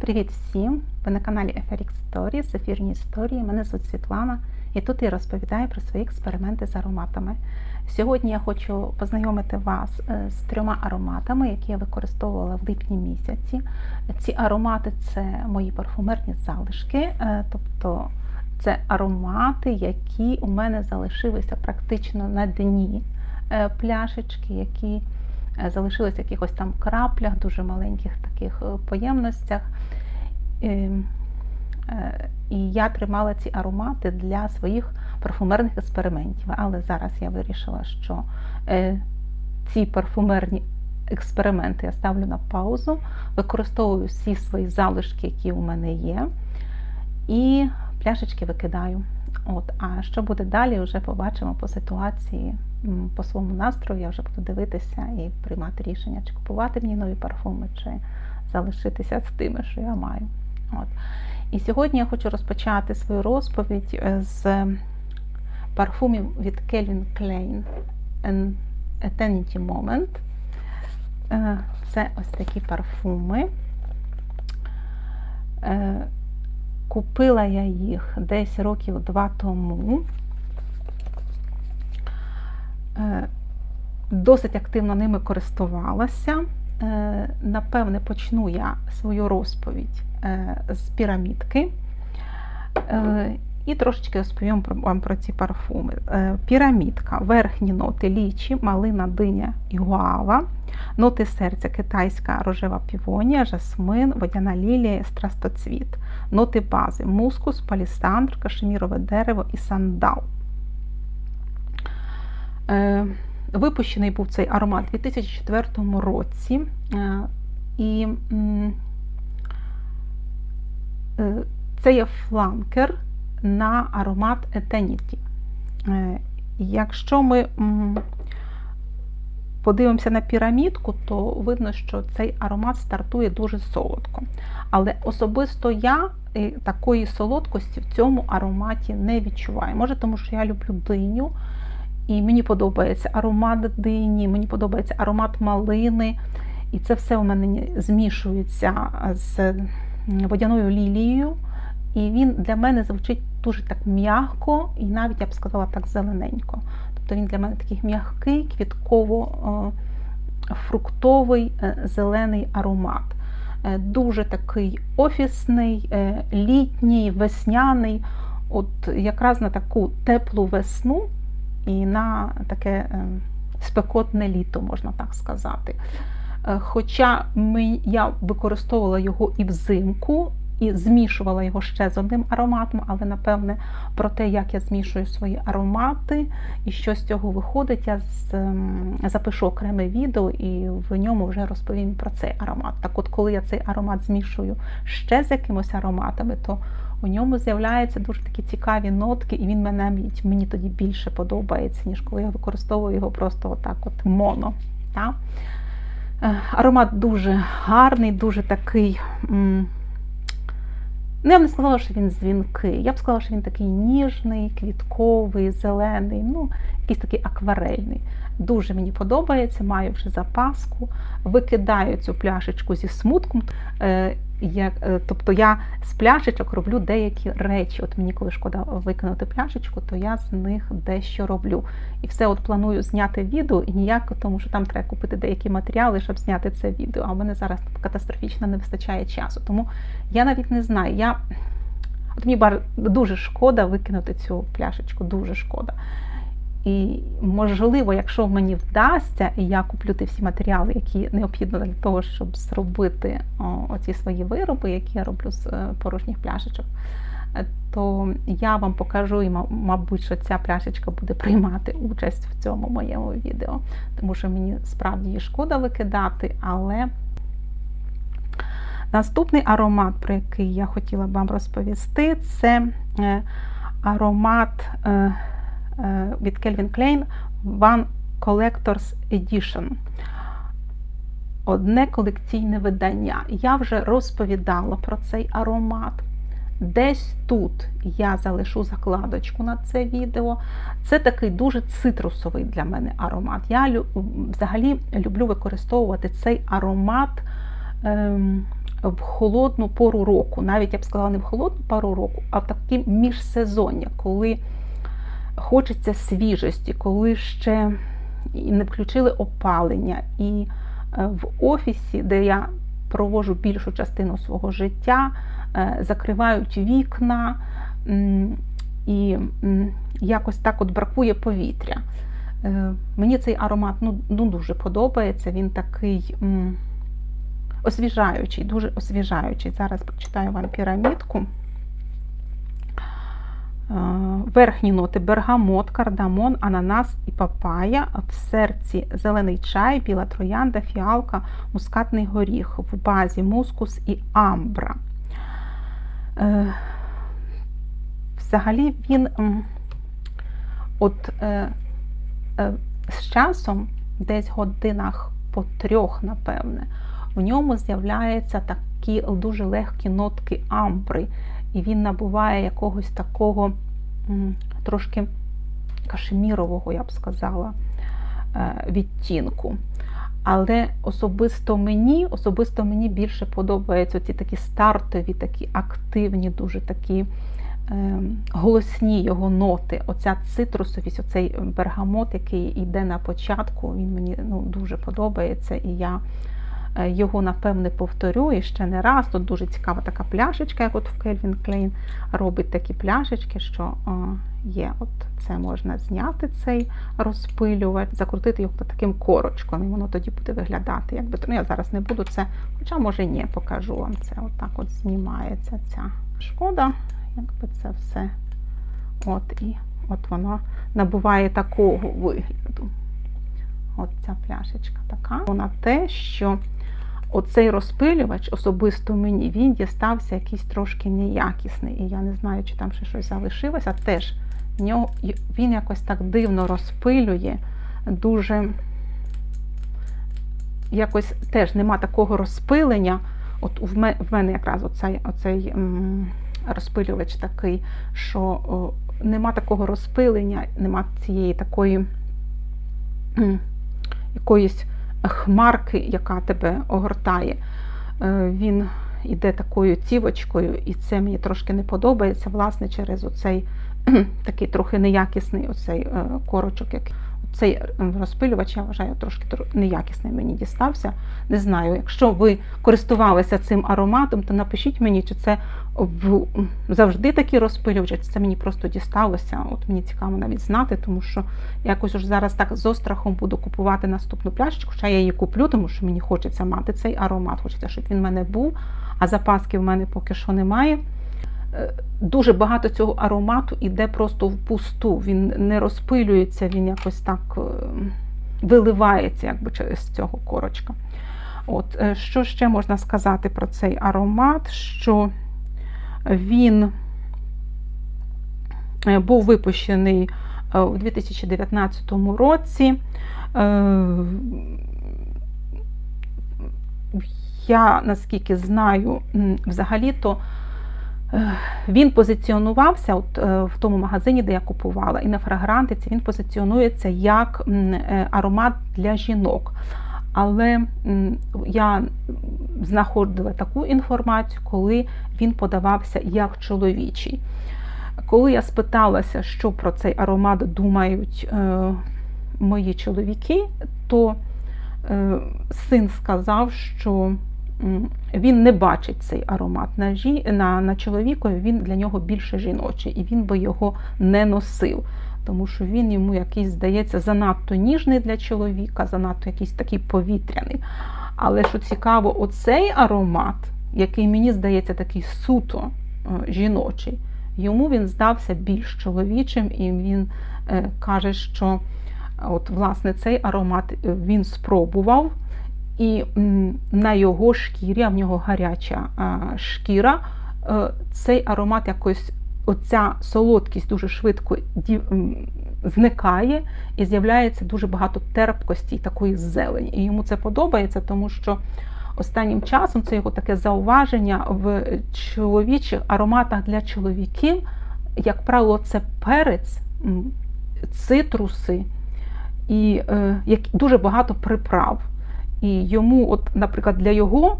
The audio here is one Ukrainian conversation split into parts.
Привіт всім! Ви на каналі FRX Stories, ефірні історії. Мене звуть Світлана, і тут я розповідаю про свої експерименти з ароматами. Сьогодні я хочу познайомити вас е, з трьома ароматами, які я використовувала в липні місяці. Ці аромати це мої парфумерні залишки, е, тобто це аромати, які у мене залишилися практично на дні е, пляшечки, які залишилися в якихось там краплях, дуже маленьких таких поємностях. Ем, і я тримала ці аромати для своїх парфумерних експериментів. Але зараз я вирішила, що е, ці парфумерні експерименти я ставлю на паузу, використовую всі свої залишки, які у мене є, і пляшечки викидаю. От, А що буде далі, вже побачимо по ситуації, по своєму настрою, я вже буду дивитися і приймати рішення, чи купувати мені нові парфуми, чи залишитися з тими, що я маю. От. І сьогодні я хочу розпочати свою розповідь е, з парфумів від Calvin Klein Eternity Moment. Е, це ось такі парфуми. Е, купила я їх десь років два тому. Досить активно ними користувалася. Напевне, почну я свою розповідь Е, з пірамідки. Е, і трошечки розповім вам про ці парфуми. Е, пірамідка, верхні ноти лічі, малина, диня і гуава, ноти серця, китайська рожева півонія, жасмин, водяна лілія, страстоцвіт, ноти бази, мускус, палісандр, кашемірове дерево і сандал. Випущений був цей аромат у 2004 році. І Е, це є фланкер на аромат Eternity. Е, якщо ми подивимося на пірамідку, то видно, що цей аромат стартує дуже солодко. Але особисто я е, такої солодкості в цьому ароматі не відчуваю. Може, тому що я люблю диню, і мені подобається аромат дині, мені подобається аромат малини. І це все у мене змішується з водяною лілією, і він для мене звучить дуже так м'яко і навіть я б сказала так зелененько. Тобто він для мене такий м'який, квітково-фруктовий е, зелений аромат. Е, дуже такий офісний, е, літній, весняний, от якраз на таку теплу весну і на таке спекотне літо, можна так сказати. Е, хоча ми, я використовувала його і взимку, і змішувала його ще з одним ароматом, але, напевне, про те, як я змішую свої аромати і що з цього виходить, я запишу окреме відео і в ньому вже розповім про цей аромат. Так от, коли я цей аромат змішую ще з якимось ароматами, то у ньому з'являються дуже такі цікаві нотки, і він мене мені тоді більше подобається, ніж коли я використовую його просто отак от моно. Так? Е, аромат дуже гарний, дуже такий. Ну, я б не сказала, що він дзвінкий. Я б сказала, що він такий ніжний, квітковий, зелений, ну, якийсь такий акварельний. Дуже мені подобається, маю вже запаску, викидаю цю пляшечку зі смутком. Як, е, Тобто я з пляшечок роблю деякі речі. От мені, коли шкода викинути пляшечку, то я з них дещо роблю. І все от планую зняти відео, і ніяк, тому що там треба купити деякі матеріали, щоб зняти це відео. А в мене зараз катастрофічно не вистачає часу. Тому я навіть не знаю. Я... От Мені дуже шкода викинути цю пляшечку, дуже шкода. І, можливо, якщо мені вдасться, і я куплю ті всі матеріали, які необхідно для того, щоб зробити оці свої вироби, які я роблю з е, порожніх пляшечок, е, то я вам покажу, і, мабуть, що ця пляшечка буде приймати участь в цьому моєму відео, тому що мені справді її шкода викидати, але наступний аромат, про який я хотіла б вам розповісти, це е, аромат. Е, від Calvin Klein One Collector's Edition. Одне колекційне видання. Я вже розповідала про цей аромат. Десь тут я залишу закладочку на це відео. Це такий дуже цитрусовий для мене аромат. Я взагалі люблю використовувати цей аромат ем, в холодну пору року. Навіть я б сказала, не в холодну пору року, а в такі міжсезоння, коли хочеться свіжості, коли ще не включили опалення. І е, в офісі, де я провожу більшу частину свого життя, е, закривають вікна, і якось так от бракує повітря. Е, Мені цей аромат ну, ну, дуже подобається. Він такий освіжаючий, дуже освіжаючий. Зараз прочитаю вам пірамідку. Е, Верхні ноти бергамот, кардамон, ананас і папая. В серці зелений чай, біла троянда, фіалка, мускатний горіх, в базі мускус і амбра. Е, Взагалі він от е, з часом, десь годинах по трьох, напевне, в ньому з'являються такі дуже легкі нотки амбри, і він набуває якогось такого трошки кашемірового, я б сказала, е, відтінку. Але особисто мені, особисто мені більше подобаються ці такі стартові, такі активні, дуже такі е, голосні його ноти. Оця цитрусовість, оцей бергамот, який йде на початку, він мені ну, дуже подобається. І я його, напевне, повторю і ще не раз. Тут дуже цікава така пляшечка, як от в Кельвін Клейн робить такі пляшечки, що о, є. От це можна зняти, цей розпилювач, закрутити його таким корочком, і воно тоді буде виглядати. Якби ну, я зараз не буду це, хоча може ні, покажу вам це. Отак от знімається ця шкода, якби це все. От і от воно набуває такого вигляду. От ця пляшечка така. Вона те, що оцей розпилювач, особисто мені, він дістався якийсь трошки неякісний. І я не знаю, чи там ще щось залишилося. Теж він якось так дивно розпилює, дуже якось теж нема такого розпилення. От в мене, якраз оцей, оцей розпилювач такий, що нема такого розпилення, нема цієї такої якоїсь хмарки, яка тебе огортає. Е, Він іде такою цівочкою, і це мені трошки не подобається, власне, через оцей такий трохи неякісний оцей е, корочок. який цей розпилювач, я вважаю, трошки неякісний мені дістався. Не знаю, якщо ви користувалися цим ароматом, то напишіть мені, чи це завжди такі розпилювачі, чи це мені просто дісталося. От мені цікаво навіть знати, тому що якось уже зараз так з острахом буду купувати наступну пляшечку, хоча я її куплю, тому що мені хочеться мати цей аромат, хочеться, щоб він в мене був, а запаски в мене поки що немає. Дуже багато цього аромату йде просто в пусту. Він не розпилюється, він якось так виливається якби через цього корочка. От, Що ще можна сказати про цей аромат? Що він був випущений у 2019 році. Я наскільки знаю, взагалі-то. Він позиціонувався от, в тому магазині, де я купувала, і на фрагрантиці він позиціонується як аромат для жінок. Але я знаходила таку інформацію, коли він подавався як чоловічий. Коли я спиталася, що про цей аромат думають е, мої чоловіки, то е, син сказав, що він не бачить цей аромат на жі... на, на чоловікові, він для нього більше жіночий, і він би його не носив, тому що він йому якийсь здається занадто ніжний для чоловіка, занадто якийсь такий повітряний. Але що цікаво, оцей аромат, який мені здається такий суто е, жіночий, йому він здався більш чоловічим, і він е, каже, що от, власне, цей аромат е, він спробував. І на його шкірі, а в нього гаряча шкіра, е, цей аромат якось, оця солодкість дуже швидко зникає і з'являється дуже багато терпкості і такої зелені. І йому це подобається, тому що останнім часом це його таке зауваження в чоловічих ароматах для чоловіків, як правило, це перець, цитруси і е, дуже багато приправ. І йому, от, наприклад, для його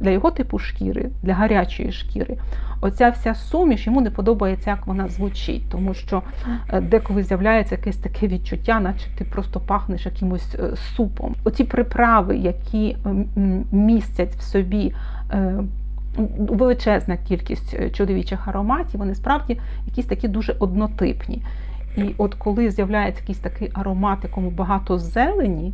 для його типу шкіри, для гарячої шкіри, оця вся суміш йому не подобається, як вона звучить, тому що е, деколи з'являється якесь таке відчуття, наче ти просто пахнеш якимось е, супом. Оці приправи, які містять в собі. е, Величезна кількість чоловічих ароматів, вони справді якісь такі дуже однотипні. І от коли з'являється якийсь такий аромат, якому багато зелені,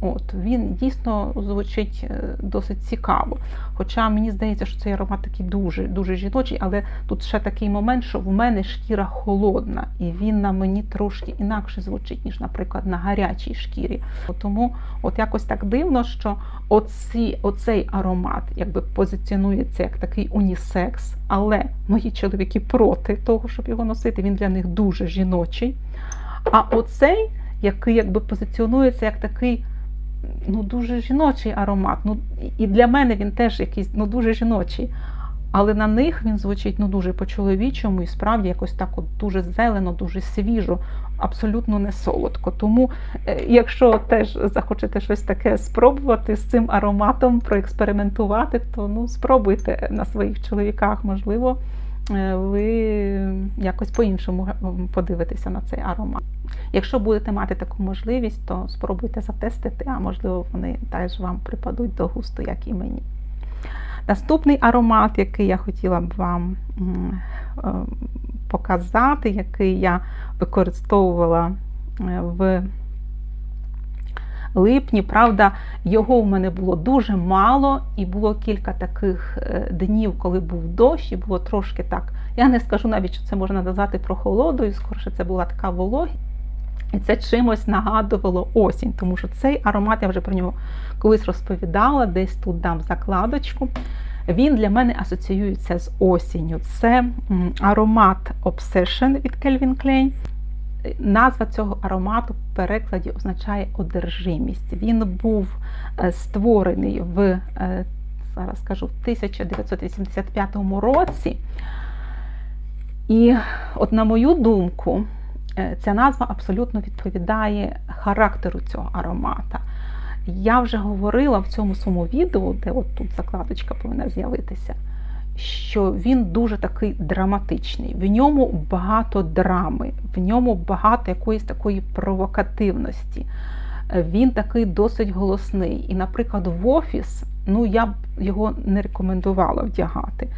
от він дійсно звучить е, досить цікаво. Хоча мені здається, що цей аромат такий дуже дуже жіночий, але тут ще такий момент, що в мене шкіра холодна, і він на мені трошки інакше звучить, ніж, наприклад, на гарячій шкірі. Тому от якось так дивно, що оці, оцей аромат якби позиціонується як такий унісекс, але мої чоловіки проти того, щоб його носити, він для них дуже жіночий. А оцей, який якби позиціонується як такий ну, дуже жіночий аромат. Ну, І для мене він теж якийсь ну, дуже жіночий. Але на них він звучить ну, дуже по-чоловічому і справді якось так от дуже зелено, дуже свіжо, абсолютно не солодко. Тому, е, якщо теж захочете щось таке спробувати з цим ароматом, проекспериментувати, то ну, спробуйте на своїх чоловіках, можливо, ви якось по-іншому подивитеся на цей аромат. Якщо будете мати таку можливість, то спробуйте затестити, а можливо, вони теж вам припадуть до густу, як і мені. Наступний аромат, який я хотіла б вам е, показати, який я використовувала е, в липні, правда, його в мене було дуже мало, і було кілька таких е, днів, коли був дощ, і було трошки так. Я не скажу навіть, що це можна назвати прохолодою, скоріше це була така вологість. І це чимось нагадувало осінь, тому що цей аромат, я вже про нього колись розповідала, десь тут дам закладочку. Він для мене асоціюється з осінню. Це аромат Obsession від Calvin Klein. Назва цього аромату в перекладі означає одержимість. Він був е, створений в е, зараз скажу, в 1985 році. І, от, на мою думку, Е, ця назва абсолютно відповідає характеру цього аромата. Я вже говорила в цьому своєму відео, де от тут закладочка повинна з'явитися, що він дуже такий драматичний. В ньому багато драми, в ньому багато якоїсь такої провокативності. Е, він такий досить голосний. І, наприклад, в офіс ну, я б його не рекомендувала вдягати.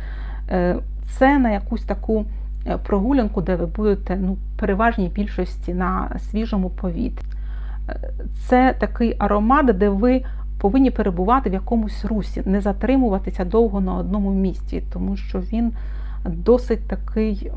Е, це на якусь таку Е, прогулянку, де ви будете ну, переважній більшості на свіжому повітрі. Це такий аромат, де ви повинні перебувати в якомусь русі, не затримуватися довго на одному місці, тому що він досить такий,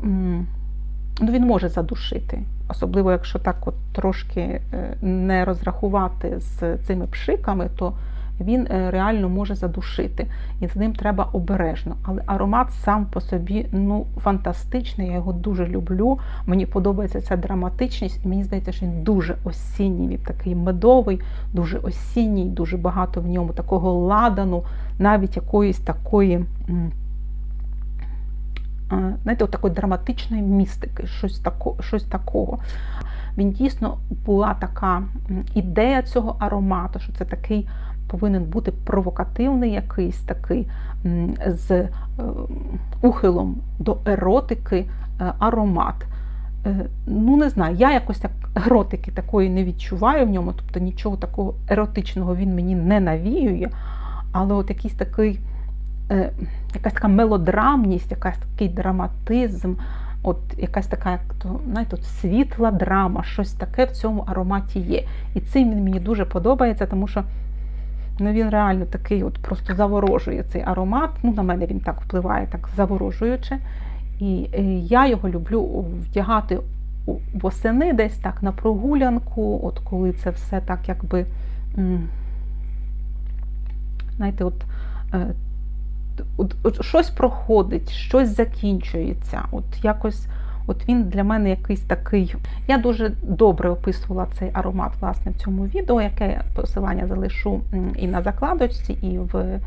ну він може задушити. Особливо, якщо так от трошки е, не розрахувати з цими пшиками, то він е, реально може задушити, і з ним треба обережно. Але аромат сам по собі ну, фантастичний, я його дуже люблю. Мені подобається ця драматичність, і мені здається, що він дуже осінній, він такий медовий, дуже осінній, дуже багато в ньому такого ладану, навіть якоїсь такої. Знаєте, от такої драматичної містики, щось тако, щось такого. Він дійсно була така ідея цього аромату, що це такий повинен бути провокативний якийсь такий з е, ухилом до еротики е, аромат. Е, ну, не знаю, я якось так еротики такої не відчуваю в ньому, тобто нічого такого еротичного він мені не навіює, але от якийсь такий, якась така мелодрамність, якась такий драматизм, от якась така, як то, знаєте, от світла драма, щось таке в цьому ароматі є. І цим він мені дуже подобається, тому що Ну він реально такий, от просто заворожує цей аромат. Ну, на мене він так впливає, так заворожуюче. І е, я його люблю вдягати восени десь так на прогулянку, от коли це все так якби, знаєте, от, е, от, от щось проходить, щось закінчується. От якось От він для мене якийсь такий. Я дуже добре описувала цей аромат власне в цьому відео, яке посилання залишу і на закладочці, і в е,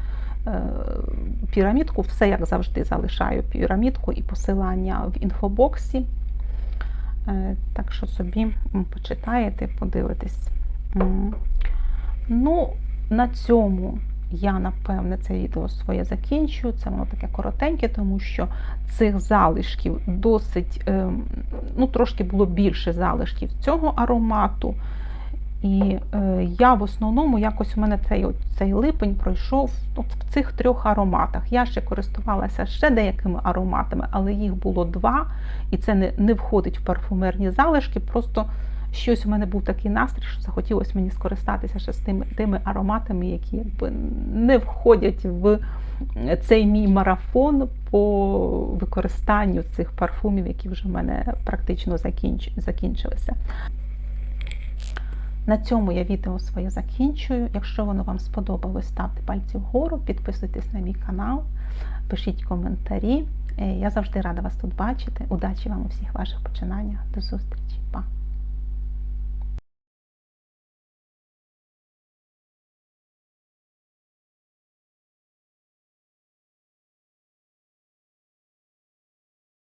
пірамідку. Все, як завжди, залишаю пірамідку і посилання в інфобоксі. Е, так що собі почитаєте, подивитесь. Ну, на цьому я напевне це відео своє закінчую. Це воно таке коротеньке, тому що цих залишків досить, ем, ну трошки було більше залишків цього аромату. І е, я в основному якось у мене цей, цей липень пройшов от в цих трьох ароматах. Я ще користувалася ще деякими ароматами, але їх було два, і це не, не входить в парфумерні залишки. Просто щось у мене був такий настрій, що захотілося мені скористатися ще з тими, тими ароматами, які якби не входять в цей мій марафон по використанню цих парфумів, які вже в мене практично закінч... закінчилися. На цьому я відео своє закінчую. Якщо воно вам сподобалось, ставте пальці вгору, підписуйтесь на мій канал, пишіть коментарі. Е, Я завжди рада вас тут бачити. Удачі вам у всіх ваших починаннях. До зустрічі.